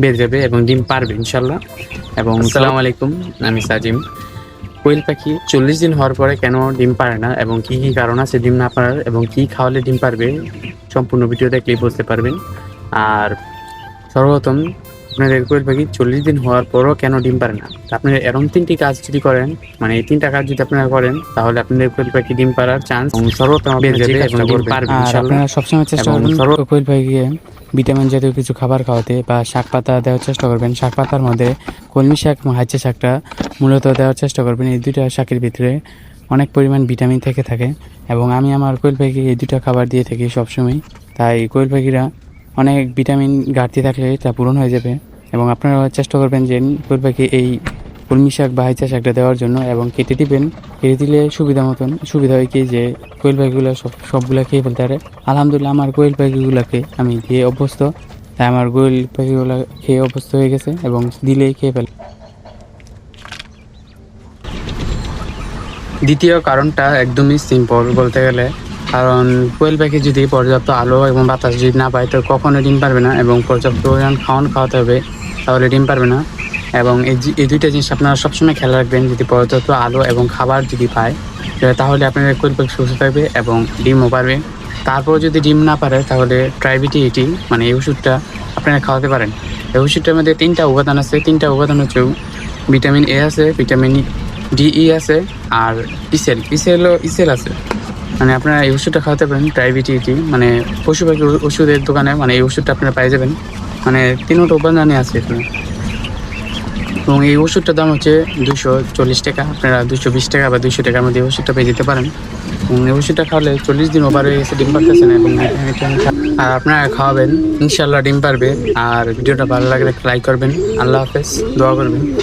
বেড়ে যাবে এবং ডিম পারবে ইনশাল্লাহ। এবং আসসালামু। আলাইকুম আমি সাজিম। কোয়েল পাখি চল্লিশ দিন হওয়ার পরে কেন ডিম পারে না এবং কি কি কারণ আছে ডিম না পারার এবং কি খাওয়ালে ডিম পারবে সম্পূর্ণ ভিডিও দেখলেই বুঝতে পারবেন। আর সর্বপ্রথম আপনাদের কোয়েল পাখি চল্লিশ দিন হওয়ার পরও কেন ডিম পারে না? আপনারা এরকম তিনটি কাজ যদি করেন মানে এই তিনটা কাজ যদি আপনারা করেন তাহলে আপনাদের কোয়েল পাখি ডিম পারার চান্স সর্বপ্রথম পারবে সবসময় চেষ্টা করবেন সর্ব- কোয়েল পাখিকে ভিটামিন জাতীয় কিছু খাবার খাওয়াতে বা শাক পাতা দেওয়ার চেষ্টা করবেন। শাক পাতার মধ্যে কলমি শাক এবং শাকটা মূলত দেওয়ার চেষ্টা করবেন। এই দুইটা শাকের ভিতরে অনেক পরিমাণ ভিটামিন থেকে থাকে এবং আমি আমার কোয়েল পাখি এই দুইটা খাবার দিয়ে থাকি সবসময়। তাই কোয়েল পাখিরা অনেক ভিটামিন ঘাটতি থাকলে তা পূরণ হয়ে যাবে এবং আপনারা চেষ্টা করবেন যে কোয়েল পাখি এই কলমি শাক বা হাইচা শাকটা দেওয়ার জন্য এবং কেটে দিবেন, কেটে দিলে সুবিধা মতন, সুবিধা হয় কি যে কোয়েল পাখিগুলো সব সবগুলা খেয়ে ফেলতে পারে। আলহামদুলিল্লাহ আমার কোয়েল পাখিগুলোকে আমি দিয়ে অভ্যস্ত, তাই আমার কোয়েল পাখিগুলো খেয়ে অভ্যস্ত হয়ে গেছে এবং দিলেই খেয়ে ফেলে। দ্বিতীয় কারণটা একদমই সিম্পল বলতে গেলে, কারণ কোয়েল পাখি যদি পর্যাপ্ত আলো এবং বাতাস যদি না পায়, তো কখনো ডিম পারবে না এবং পর্যাপ্ত পরিমাণ খাওয়ান খাওয়াতে হবে, তাহলে ডিম পারবে না। এবং এই এই দুইটা জিনিস আপনারা সবসময় খেয়াল রাখবেন যদি পর্যাপ্ত আলো এবং খাবার যদি পায় তাহলে আপনাদের কোয়েল পাখি সুস্থ থাকবে এবং ডিমও পারবে। তারপর যদি ডিম না পারে, তাহলে ট্রাইবিটি এটি মানে এই ওষুধটা আপনারা খাওয়াতে পারেন। এই ওষুধটার মধ্যে তিনটা উপাদান আছে। তিনটা উপাদান হচ্ছে ভিটামিন এ আছে ভিটামিন ডিই আছে, আর ইসেল ইসেল ইসেল আছে। মানে আপনারা এই ওষুধটা খাওয়াতে পারেন ডায়াবেটিটি মানে পশু পাখির ওষুধের দোকানে মানে এই ওষুধটা আপনারা পাই যাবেন। মানে তিনটা উপাদানই আছে এখানে। এবং এই ওষুধটার দাম হচ্ছে দুশো চল্লিশ টাকা। আপনারা দুশো বিশ টাকা বা দুশো টাকার মধ্যে ওষুধটা পেয়ে যেতে পারেন। এবং এই ওষুধটা খাওয়ালে চল্লিশ দিন ওভার হয়ে গেছে, ডিম পারতেছে না। এবং আর আপনারা খাওয়াবেন ইনশাল্লাহ ডিম পারবে। আর ভিডিওটা ভালো লাগলে লাইক করবেন। আল্লাহ হাফেজ, দোয়া করবেন।